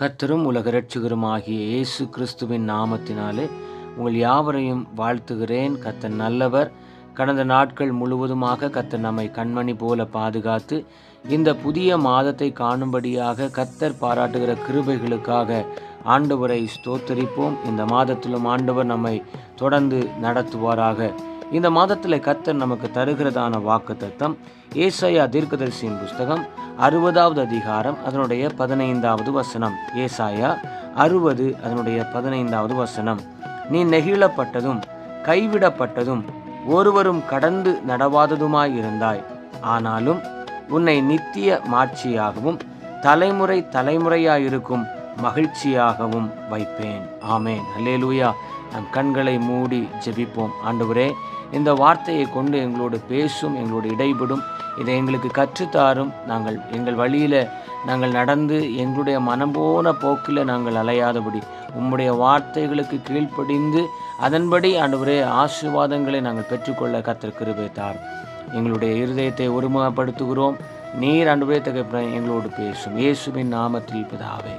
கர்த்தரும் உலக இரட்சகருமாகிய இயேசு கிறிஸ்துவின் நாமத்தினாலே உங்கள் யாவரையும் வாழ்த்துகிறேன். கத்தன் நல்லவர். கடந்த நாட்கள் முழுவதுமாக கர்த்தர் நம்மை கண்மணி போல பாதுகாத்து இந்த புதிய மாதத்தை காணும்படியாக கர்த்தர் பாராட்டுகிற கிருபைகளுக்காக ஆண்டவரை ஸ்தோத்தரிப்போம். இந்த மாதத்திலும் ஆண்டவர் நம்மை தொடர்ந்து நடத்துவாராக. இந்த மாதத்தில் கத்தர் நமக்கு தருகிறதான வாக்கு தத்தம் ஏசாயா தீர்க்கதரிசியின் புஸ்தகம் அறுபதாவது அதிகாரம் அதனுடைய பதினைந்தாவது வசனம். ஏசாயா அறுபது அதனுடைய பதினைந்தாவது வசனம். நீ நெகிழப்பட்டதும் கைவிடப்பட்டதும் ஒருவரும் கடந்து நடவாததுமாயிருந்தாய். ஆனாலும் உன்னை நித்திய மாட்சியாகவும் தலைமுறை தலைமுறையாயிருக்கும் மகிழ்ச்சியாகவும் வைப்பேன். ஆமேன். அல்லேலூயா நம் கண்களை மூடி ஜெபிப்போம். ஆண்டவரே இந்த வார்த்தையை கொண்டு எங்களோடு பேசும் எங்களோடு இடைபடும். இதை எங்களுக்கு கற்றுத்தாரும். நாங்கள் எங்கள் வழியில் நாங்கள் நடந்து எங்களுடைய மனம் போன போக்கில் நாங்கள் அலையாதபடி உம்முடைய வார்த்தைகளுக்கு கீழ்ப்படிந்து அதன்படி ஆண்டவரே ஆசீர்வாதங்களை நாங்கள் பெற்றுக்கொள்ள கத்திருக்கிறவே தார் எங்களுடைய இருதயத்தை ஒருமுகப்படுத்துகிறோம். நீர் ஆண்டவரே தகப்பன எங்களோடு பேசும். இயேசுவின் நாமத்தில் பிதாவே.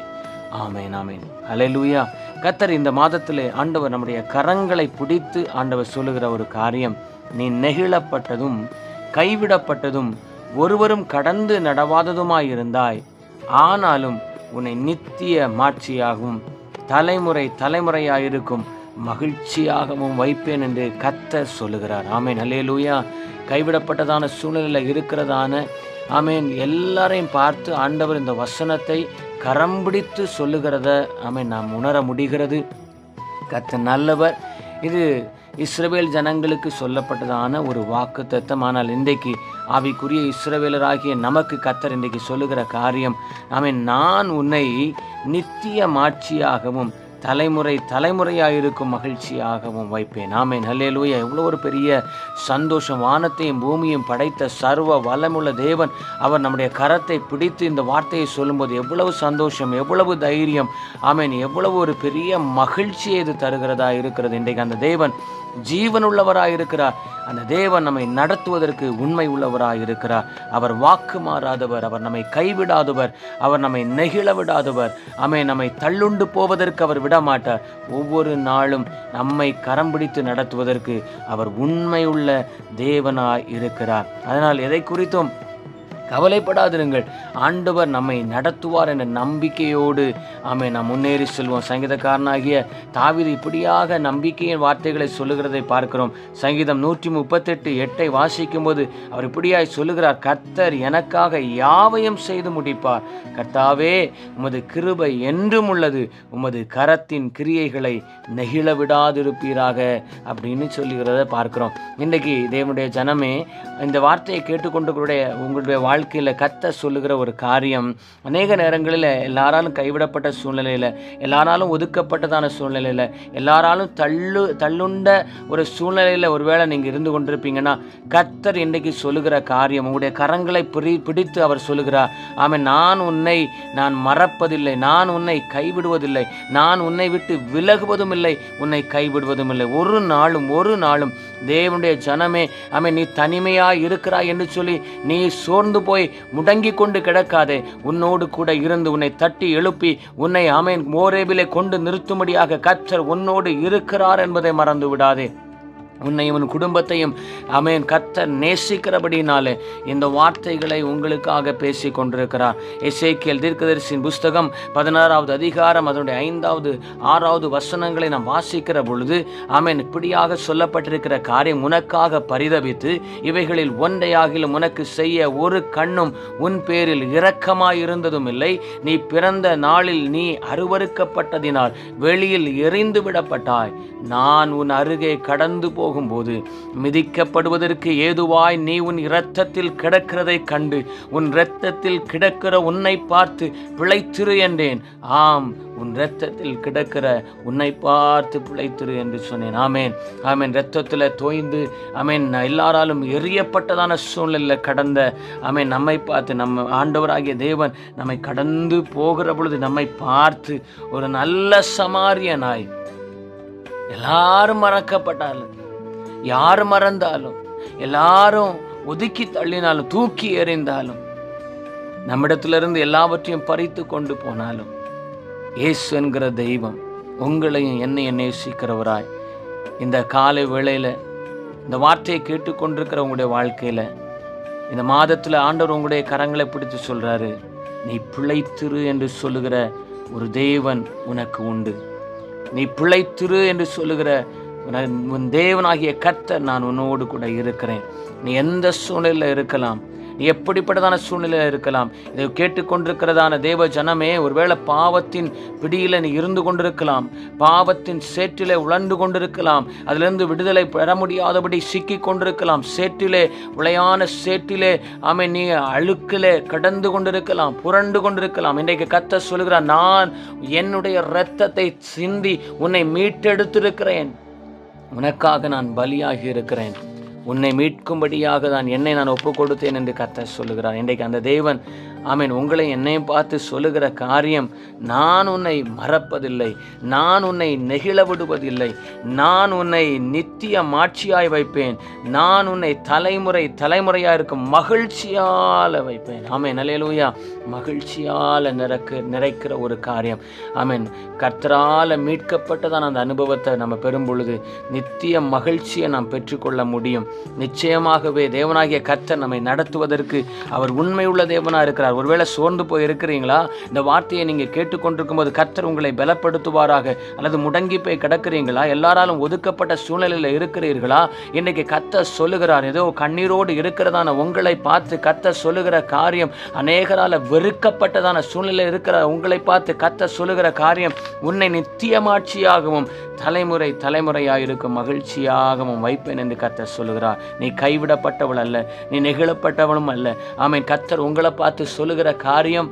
ஆமேன் ஆமேன். அலையலூயா கத்தர் இந்த மாதத்திலே ஆண்டவர் நம்முடைய கரங்களை பிடித்து ஆண்டவர் சொல்லுகிற ஒரு காரியம். நீ நெகிழப்பட்டதும் கைவிடப்பட்டதும் ஒருவரும் கடந்து நடவாததுமாயிருந்தாய் ஆனாலும் உன்னை நித்திய மாட்சியாகவும் தலைமுறை தலைமுறையாயிருக்கும் மகிழ்ச்சியாகவும் வைப்பேன் என்று கத்தர் சொல்லுகிறார். ஆமேன். அல்லேலூயா கைவிடப்பட்டதான சூழ்நிலையில் இருக்கிறதான ஆமேன். எல்லாரையும் பார்த்து ஆண்டவர் இந்த வசனத்தை கரம் பிடித்து சொல்லுகிறத அவன் நாம் உணர முடிகிறது. கத்த நல்லவர். இது இஸ்ரவேல் ஜனங்களுக்கு சொல்லப்பட்டதான ஒரு வாக்கு தத்தம் ஆனால் இன்றைக்கு ஆவிக்குரிய இஸ்ரவேலராகிய நமக்கு கத்தர் இன்றைக்கு சொல்லுகிற காரியம் அவன் நான் உன்னை நித்திய மாட்சியாகவும் தலைமுறை தலைமுறையாக இருக்கும் மகிழ்ச்சியாகவும் வைப்பேன். ஆமேன். ஹல்லேலூயா எவ்வளோ ஒரு பெரிய சந்தோஷம். வானத்தையும் பூமியும் படைத்த சர்வ வளமுள்ள தேவன். அவர் நம்முடைய கரத்தை பிடித்து இந்த வார்த்தையை சொல்லும்போது எவ்வளவு சந்தோஷம் எவ்வளவு தைரியம். ஆமேன். எவ்வளவு ஒரு பெரிய மகிழ்ச்சியை இது தருகிறதா இருக்கிறது. இன்றைக்கு அந்த தேவன் ஜீவனுள்ளவராய் இருக்கிறார் அந்த தேவன் நம்மை நடத்துவதற்கு உண்மை உள்ளவராய் இருக்கிறார் அவர் வாக்கு மாறாதவர் அவர் நம்மை கைவிடாதவர் அவர் நம்மை நெகிழ விடாதவர். அமை நம்மை தள்ளுண்டு போவதற்கு அவர் விடமாட்டார். ஒவ்வொரு நாளும் நம்மை கரம் பிடித்து நடத்துவதற்கு அவர் உண்மையுள்ள தேவனாய் இருக்கிறார் அதனால் எதை குறித்தும் கவலைப்படாதிருங்கள். ஆண்டவர் நம்மை நடத்துவார் என்ற நம்பிக்கையோடு ஆமை நாம் முன்னேறி செல்வோம். சங்கீதக்காரனாகிய தாவிது இப்படியாக நம்பிக்கையின் வார்த்தைகளை சொல்லுகிறதை பார்க்கிறோம். சங்கீதம் நூற்றி முப்பத்தெட்டு எட்டை வாசிக்கும் போது அவர் இப்படியாய் சொல்லுகிறார் கர்த்தர் எனக்காக யாவையும் செய்து முடிப்பார். கர்த்தாவே உமது கிருபை என்றும் உள்ளது. உமது கரத்தின் கிரியைகளை நெகிழ விடாதிருப்பீராக. அப்படின்னு சொல்லுகிறத பார்க்கிறோம். இன்றைக்கு தேவனுடைய ஜனமே இந்த வார்த்தையை கேட்டுக்கொண்டு உங்களுடைய வாழ்க்கையில் கத்த சொல்லுகிற ஒரு காரியம் அநேக நேரங்களில் எல்லாராலும் கைவிடப்பட்ட சூழ்நிலையில் எல்லாராலும் ஒதுக்கப்பட்டதான சூழ்நிலையில் எல்லாராலும் தள்ளு தள்ளுண்ட ஒரு சூழ்நிலையில் ஒருவேளை நீங்கள் இருந்து கொண்டிருப்பீங்கன்னா கத்தர் இன்றைக்கு சொல்லுகிற காரியம் உங்களுடைய கரங்களை பிடி பிடித்து அவர் சொல்லுகிறார். ஆமாம் நான் உன்னை நான் மறப்பதில்லை நான் உன்னை கைவிடுவதில்லை நான் உன்னை விட்டு விலகுவதும் இல்லை உன்னை கைவிடுவதும் இல்லை ஒரு நாளும் ஒரு நாளும் தேவனுடைய ஜனமே ஆமாம் நீ தனிமையாக இருக்கிறாய் என்று சொல்லி நீ சோர்ந்து போய் முடங்கி கொண்டு கிடக்காதே. உன்னோடு கூட இருந்து உன்னை தட்டி எழுப்பி உன்னை அமேன் மோரேபிலே கொண்டு நிறுத்தும்படியாக கற்றர் உன்னோடு இருக்கிறார் என்பதை மறந்து விடாதே உன்னையும் உன் குடும்பத்தையும் அமேன் கத்தர் நேசிக்கிறபடினாலே இந்த வார்த்தைகளை உங்களுக்காக பேசி கொண்டிருக்கிறார். எசேக்கியல் தீர்க்கதரிசின் புஸ்தகம் பதினாறாவது அதிகாரம் அதனுடைய ஐந்தாவது ஆறாவது வசனங்களை நாம் வாசிக்கிற பொழுது அமேன் இப்படியாக சொல்லப்பட்டிருக்கிற காரியம் உனக்காக பரிதவித்து இவைகளில் ஒன்றையாகிலும் உனக்கு செய்ய ஒரு கண்ணும் உன் பேரில் இரக்கமாயிருந்ததும் இல்லை. நீ பிறந்த நாளில் நீ அருவறுக்கப்பட்டதினால் வெளியில் எரிந்து விடப்பட்டாய் நான் உன் அருகே கடந்து போ போகும்போது மிதிக்கப்படுவதற்கு ஏதுவாய் நீ உன் இரத்தத்தில் கிடக்கிறதை கண்டு உன் இரத்தத்தில் கிடக்கிற உன்னை பார்த்து பிழைத்திரு என்றேன். ஆம் உன் இரத்தத்தில் கிடக்கிற உன்னை பார்த்து பிழைத்திரு என்று சொன்னேன். ஆமேன். ஆமேன். இரத்தத்தில் தோய்ந்து ஆமேன் எல்லாராலும் எரியப்பட்டதான சூழ்நிலையில் கடந்த ஆமேன் நம்மை பார்த்து நம்ம ஆண்டவராகிய தேவன் நம்மை கடந்து போகிற பொழுது நம்மை பார்த்து ஒரு நல்ல சமாரியனாய். எல்லாரும் மறக்கப்பட்டார்கள். யார் மறந்தாலும் எல்லாரும் ஒதுக்கி தள்ளினாலும் தூக்கி எறிந்தாலும் நம்மிடத்திலிருந்து எல்லாவற்றையும் பறித்து கொண்டு போனாலும் இயேசு என்கிற தெய்வம் உங்களையும் என்னையும் நேசிக்கிறவராய். இந்த காலை வேளையில் இந்த வார்த்தையை கேட்டுக்கொண்டிருக்கிற உங்களுடைய வாழ்க்கையில் இந்த மாதத்தில் ஆண்டவர் உங்களுடைய கரங்களை பிடித்து சொல்கிறாரு நீ பிழைத்திரு என்று சொல்லுகிற ஒரு தேவன் உனக்கு உண்டு. நீ பிழைத்திரு என்று சொல்லுகிற உன் தேவனாகிய கர்த்தர் நான் உன்னோடு கூட இருக்கிறேன். நீ எந்த சூழ்நிலையில் இருக்கலாம் நீ எப்படிப்பட்டதான சூழ்நிலையில் இருக்கலாம் இதை கேட்டுக்கொண்டிருக்கிறதான தேவ ஜனமே ஒருவேளை பாவத்தின் பிடியில் நீ இருந்து கொண்டிருக்கலாம் பாவத்தின் சேற்றிலே உழண்டு கொண்டிருக்கலாம் அதிலிருந்து விடுதலை பெற முடியாதபடி சிக்கி கொண்டிருக்கலாம் சேற்றிலே உளையான சேற்றிலே ஆமை நீ அழுக்கிலே கடந்து கொண்டிருக்கலாம் புரண்டு கொண்டிருக்கலாம். இன்றைக்கு கத்த சொல்கிறான் நான் என்னுடைய இரத்தத்தை சிந்தி உன்னை மீட்டெடுத்திருக்கிறேன். உனக்காக நான் பலியாகி இருக்கிறேன். உன்னை மீட்கும்படியாக தான் என்னை நான் ஒப்பு கொடுத்தேன் என்று கர்த்தர் சொல்லுகிறார். இன்றைக்கு அந்த தேவன் ஆமீன். உங்களை என்னையும் பார்த்து சொல்லுகிற காரியம் நான் உன்னை மறப்பதில்லை நான் உன்னை நெகிழ விடுவதில்லை நான் உன்னை நித்திய மாட்சியாய் வைப்பேன் நான் உன்னை தலைமுறை தலைமுறையாக இருக்கும் மகிழ்ச்சியால் வைப்பேன். ஆமேன். அலையலூயா மகிழ்ச்சியால் நிறக்க நிறைக்கிற ஒரு காரியம். ஆமேன். கர்த்தரால் மீட்கப்பட்டதான அந்த அனுபவத்தை நம்ம பெறும் பொழுது நித்திய மகிழ்ச்சியை நாம் பெற்றுக்கொள்ள முடியும். நிச்சயமாகவே தேவனாகிய கர்த்தர் நம்மை நடத்துவதற்கு அவர் உண்மையுள்ள தேவனாக இருக்கிறார். ஒருவேளை சோர்ந்து போய் இருக்கிறீங்களா? இந்த வார்த்தையை நீங்கள் கேட்டுக்கொண்டிருக்கும் போது கர்த்தர் உங்களை பலப்படுத்துவாராக அல்லது முடங்கி போய் கிடக்கிறீங்களா? எல்லாராலும் ஒதுக்கப்பட்ட சூழ்நிலையில் இருக்கிறீர்களா? இன்னைக்கு கர்த்தர் சொல்லுகிறார் ஏதோ கண்ணீரோடு இருக்கிறதான உங்களை பார்த்து கர்த்தர் சொல்லுகிற காரியம் அநேகரால் வெறுக்கப்பட்டதான சூழ்நிலை இருக்கிற உங்களை பார்த்து கர்த்தர் சொல்லுகிற காரியம் உன்னை நித்தியமாட்சியாகவும் தலைமுறை தலைமுறையாக இருக்கும் மகிழ்ச்சியாகவும் வைப்பேன் என்று கத்தர் சொல்லுகிறார். நீ கைவிடப்பட்டவள் அல்ல நீ நெகிழப்பட்டவளும் அல்ல. ஆமென். கத்தர் உங்களை பார்த்து சொல்லுகிற காரியம்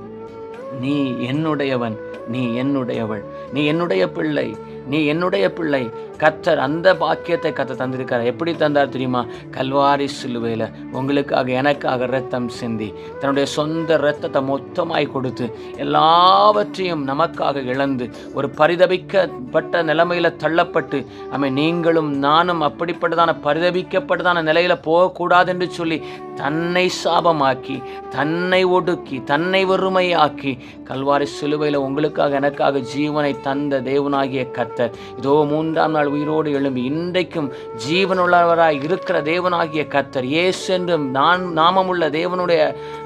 நீ என்னுடையவன் நீ என்னுடையவள் நீ என்னுடைய பிள்ளை நீ என்னுடைய பிள்ளை கத்தர் அந்த பாக்கியத்தை கத்த தந்திருக்கார். எப்படி தந்தார் தெரியுமா? கல்வாரி சிலுவையில். உங்களுக்காக எனக்காக ரத்தம் சிந்தி தன்னுடைய சொந்த ரத்தத்தை மொத்தமாய் கொடுத்து எல்லாவற்றையும் நமக்காக இழந்து ஒரு பரிதபிக்கப்பட்ட நிலைமையில் தள்ளப்பட்டு ஆமே நீங்களும் நானும் அப்படிப்பட்டதான பரிதபிக்கப்பட்டதான நிலையில் போகக்கூடாது என்று சொல்லி தன்னை சாபமாக்கி தன்னை ஒடுக்கி தன்னை வறுமையாக்கி கல்வாரி சிலுவையில் உங்களுக்காக எனக்காக ஜீவனை தந்த தேவனாகிய கத்தர். இதோ மூன்றாம் நாள் உயிரோடு எழும்பி இன்றைக்கும் ஜீவனுள்ளவராய் இருக்கிற தேவனாகிய கத்தர் ஏசு என்றும் நான் நாமமுள்ள தேவனுடைய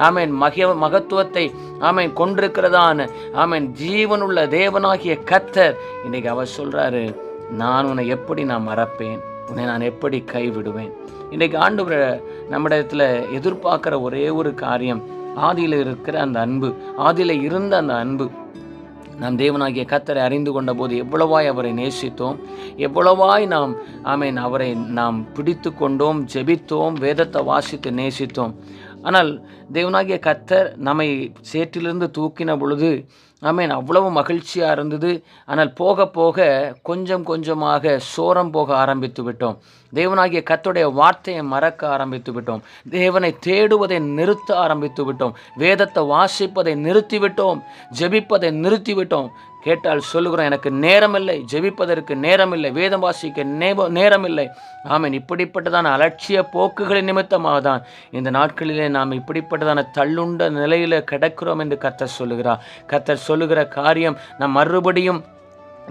ஆமேன் மகிய மகத்துவத்தை ஆமேன் கொண்டிருக்கிறதான ஆமேன் ஜீவனுள்ள தேவனாகிய கத்தர் இன்னைக்கு அவர் சொல்றாரு நான் உன்னை எப்படி நான் மறப்பேன்? உன்னை நான் எப்படி கைவிடுவேன்? இன்றைக்கு ஆண்டு நம்மிடத்தில் எதிர்பார்க்குற ஒரே ஒரு காரியம் ஆதியில் இருக்கிற அந்த அன்பு ஆதியில் இருந்த அந்த அன்பு. நாம் தேவனாகிய கத்தரை அறிந்து கொண்ட போது எவ்வளவாய் அவரை நேசித்தோம் எவ்வளவாய் நாம் ஆமேன் அவரை நாம் பிடித்து கொண்டோம் ஜெபித்தோம் வேதத்தை வாசித்து நேசித்தோம். ஆனால் தேவனாகிய கத்தர் நம்மை சேற்றிலிருந்து தூக்கின பொழுது ஆமேன். அவ்வளவு மகிழ்ச்சியாக இருந்தது. ஆனால் போக போக கொஞ்சம் கொஞ்சமாக சோரம் போக ஆரம்பித்து விட்டோம். தேவனாகிய கத்துடைய வார்த்தையை மறக்க ஆரம்பித்து விட்டோம். தேவனை தேடுவதை நிறுத்த ஆரம்பித்து விட்டோம். வேதத்தை வாசிப்பதை நிறுத்திவிட்டோம் ஜெபிப்பதை நிறுத்திவிட்டோம் கேட்டால் சொல்லுகிறோம் எனக்கு நேரமில்லை ஜெபிப்பதற்கு நேரமில்லை வேதம் வாசிக்க நேப நேரமில்லை. ஆமீன் இப்படிப்பட்டதான அலட்சிய போக்குகளின் நிமித்தமாக தான் இந்த நாட்களிலே நாம் இப்படிப்பட்டதான தள்ளுண்ட நிலையில் கிடக்கிறோம் என்று கர்த்தர் சொல்லுகிறார். கர்த்தர் சொல்லுகிற காரியம் நாம் மறுபடியும்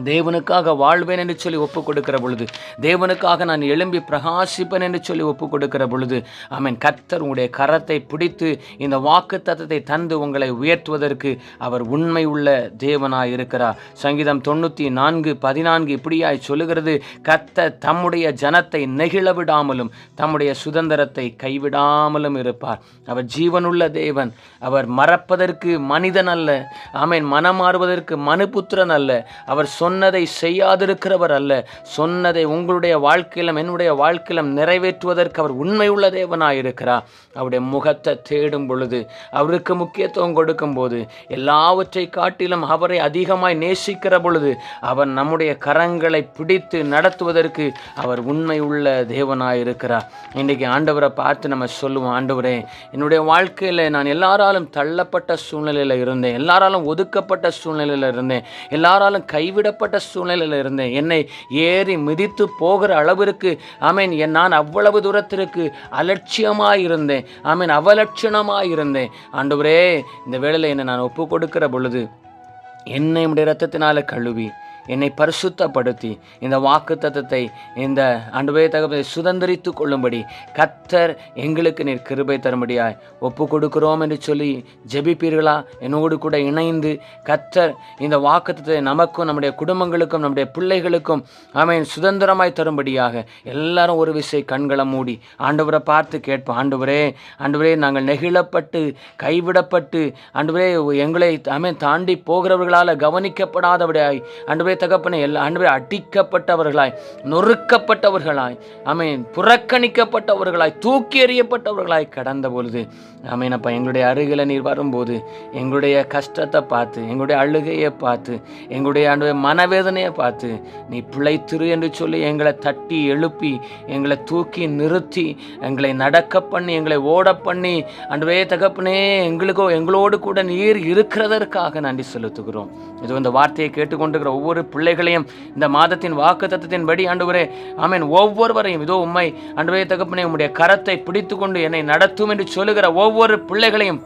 தேவனுக்காக வாழ்வேன் என்று சொல்லி ஒப்பு கொடுக்கிற பொழுது தேவனுக்காக நான் எழும்பி பிரகாசிப்பேன் என்று சொல்லி ஒப்பு கொடுக்கிற பொழுது அவன் கர்த்தர் உங்களுடைய கரத்தை பிடித்து இந்த வாக்கு தத்தத்தை தந்து உங்களை உயர்த்துவதற்கு அவர் உண்மை உள்ள தேவனாய் இருக்கிறார். சங்கீதம் தொண்ணூற்றி நான்கு பதினான்கு இப்படியாய் சொல்லுகிறது கர்த்தர் தம்முடைய ஜனத்தை நெகிழ விடாமலும் தம்முடைய சுதந்திரத்தை கைவிடாமலும் இருப்பார். அவர் ஜீவனுள்ள தேவன் அவர் மறப்பதற்கு மனிதன் அல்ல ஆமென் மனம் மாறுவதற்கு மனுபுத்திரன் அல்ல அவர் சொன்னதை செய்யாதிருக்கிறவர் அல்ல. சொன்னதை உங்களுடைய வாழ்க்கையிலும் என்னுடைய வாழ்க்கையிலும் நிறைவேற்றுவதற்கு அவர் உண்மையுள்ள தேவனாயிருக்கிறார். அவருடைய முகத்தை தேடும் பொழுது அவருக்கு முக்கியத்துவம் கொடுக்கும் போது எல்லாவற்றை காட்டிலும் அவரை அதிகமாய் நேசிக்கிற பொழுது அவர் நம்முடைய கரங்களை பிடித்து நடத்துவதற்கு அவர் உண்மையுள்ள தேவனாயிருக்கிறார். இன்றைக்கி ஆண்டவரை பார்த்து நம்ம சொல்லுவோம் ஆண்டவரே என்னுடைய வாழ்க்கையில் நான் எல்லாராலும் தள்ளப்பட்ட சூழ்நிலையில் இருந்தேன் எல்லாராலும் ஒதுக்கப்பட்ட சூழ்நிலையில் இருந்தேன் எல்லாராலும் கைவிடப்பட்ட சூழ்நிலையில் இருந்தேன் என்னை ஏறி மிதித்து போகிற அளவிற்கு ஆமீன் என் நான் அவ்வளவு தூரத்திற்கு அலட்சியமாக இருந்தேன் ஆமீன் அவலட்சணமாக இருந்தேன் ஆண்டவரே இந்த வேளையில் என்னை நான் ஒப்பு கொடுக்கிற பொழுது என்னை என்னுடைய ரத்தத்தினால் கழுவி என்னை பரிசுத்தப்படுத்தி இந்த வாக்கு தத்தத்தை இந்த அன்பே தகவலை சுதந்திரித்து கொள்ளும்படி கத்தர் எங்களுக்கு நீர் கிருபை தரும்படியாய் ஒப்பு கொடுக்கிறோம் என்று சொல்லி ஜெபிப்பீர்களா? என்னோடு கூட இணைந்து கத்தர் இந்த வாக்கு தத்தத்தை நமக்கும் நம்முடைய குடும்பங்களுக்கும் நம்முடைய பிள்ளைகளுக்கும் அவன் சுதந்திரமாய் தரும்படியாக எல்லாரும் ஒரு விசை கண்களை மூடி ஆண்டவரை பார்த்து கேட்போம். ஆண்டவரே ஆண்டவரே நாங்கள் நெகிழப்பட்டு கைவிடப்பட்டு ஆண்டவரே எங்களை அவன் தாண்டி போகிறவர்களால் கவனிக்கப்படாதபடியாய் ஆண்டவரே தகப்பனே எல்லா ஆண்டவரே அடிக்கப்பட்டவர்களாய் நொறுக்கப்பட்டவர்களாய் ஆமென் புறக்கணிக்கப்பட்டவர்களாய் தூக்கி எறியப்பட்டவர்களாய் கடந்த பொழுது. ஆமென் அப்பா எங்களுடைய அருகில் நீர் வரும்போது எங்களுடைய கஷ்டத்தை பார்த்து எங்களுடைய அழுகையை பார்த்து எங்களுடைய ஆண்டு மனவேதனையை பார்த்து நீ பிழைத்திரு என்று சொல்லி எங்களை தட்டி எழுப்பி எங்களை தூக்கி நிறுத்தி எங்களை நடக்க பண்ணி எங்களை ஓட பண்ணி அன்றுவே தகப்பனே எங்களுக்கோ எங்களோடு கூட நீர் இருக்கிறதற்காக நன்றி செலுத்துகிறோம். இது இந்த வார்த்தையை கேட்டுக்கொண்டிருக்கிற ஒவ்வொரு பிள்ளைகளையும் இந்த மாதத்தின் வாக்கு தத்துவத்தின்படி ஆண்டவரே ஆமீன். ஒவ்வொருவரையும் இதோ உண்மை ஆண்டவரே தகப்பனே உம்முடைய கரத்தை பிடித்துக்கொண்டு என்னை நடத்தும் என்று சொல்லுகிற ஒவ்வொரு பிள்ளைகளையும்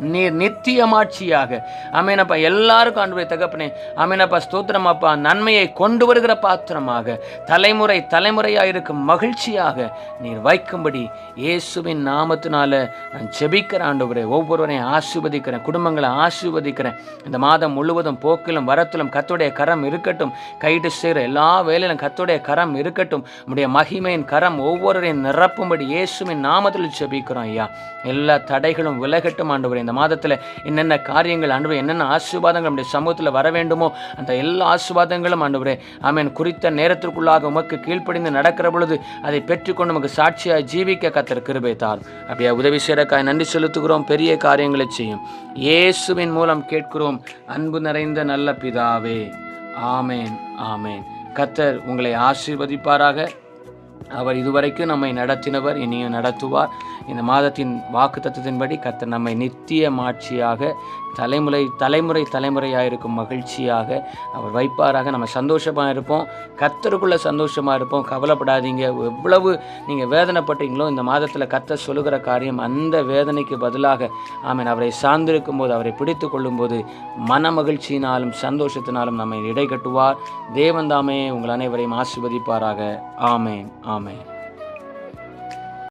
நீர் நித்தியமாட்சியாக. அமீனப்பா எல்லாருக்கும் அன்புடைய தகப்பனே அமீனப்பா ஸ்தோத்திரமாப்பா நன்மையை கொண்டு வருகிற பாத்திரமாக தலைமுறை தலைமுறையாக இருக்கும் மகிழ்ச்சியாக நீர் வைக்கும்படி இயேசுவின் நாமத்தினால நான் செபிக்கிற ஆண்டவரே. ஒவ்வொருவரையும் ஆசீர்வதிக்கிறேன் குடும்பங்களை ஆசீர்வதிக்கிறேன். இந்த மாதம் முழுவதும் போக்கிலும் வரத்திலும் கத்துடைய கரம் இருக்கட்டும். கைட்டு செய்கிற எல்லா வேலையிலும் கத்துடைய கரம் இருக்கட்டும். உடைய மகிமையின் கரம் ஒவ்வொருவரையும் நிரப்பும்படி இயேசுவின் நாமத்தில் ஜெபிக்கிறோம் ஐயா. எல்லா தடைகளும் விலகட்டும் ஆண்டவரே. இந்த மாதத்தில் என்னென்ன காரியங்கள் ஆண்டவரே என்னென்ன ஆசீர்வாதங்கள் நம்முடைய சமூகத்தில் வர வேண்டுமோ அந்த எல்லா ஆசீர்வாதங்களும் ஆண்டவரே ஆமேன். குறித்த நேரத்திற்குள்ளாக உமக்கு கீழ்ப்படிந்து நடக்கிற பொழுது அதை பெற்றுக்கொண்டு நமக்கு சாட்சியாக ஜீவிக்க கத்தர் கிருபை தார் அப்படியே உதவி செய்யறக்காய் நன்றி செலுத்துகிறோம். பெரிய காரியங்களை செய்யும். இயேசுவின் மூலம் கேட்கிறோம். அன்பு நிறைந்த நல்ல பிதாவே. ஆமேன் ஆமேன். கத்தர் உங்களை ஆசீர்வதிப்பாராக. அவர் இதுவரைக்கும் நம்மை நடத்தினவர் இனியும் நடத்துவார். இந்த மாதத்தின் வாக்கு தத்துவத்தின்படி கர்த்தர் நம்மை நித்திய மாட்சியாக தலைமுறை தலைமுறை தலைமுறையாக இருக்கும் மகிழ்ச்சியாக அவர் வைப்பாராக. நம்ம சந்தோஷமாக இருப்போம். கத்தருக்குள்ளே சந்தோஷமாக இருப்போம். கவலைப்படாதீங்க. எவ்வளவு நீங்கள் வேதனைப்பட்டீங்களோ இந்த மாதத்தில் கத்த சொல்லுகிற காரியம் அந்த வேதனைக்கு பதிலாக ஆமீன். அவரை சார்ந்திருக்கும் போது அவரை பிடித்து கொள்ளும்போது மன மகிழ்ச்சியினாலும் சந்தோஷத்தினாலும் நம்மை இடை கட்டுவார் தேவன் தாமே உங்கள் அனைவரையும் ஆசிர்வதிப்பாராக. ஆமேன். ஆமேன்.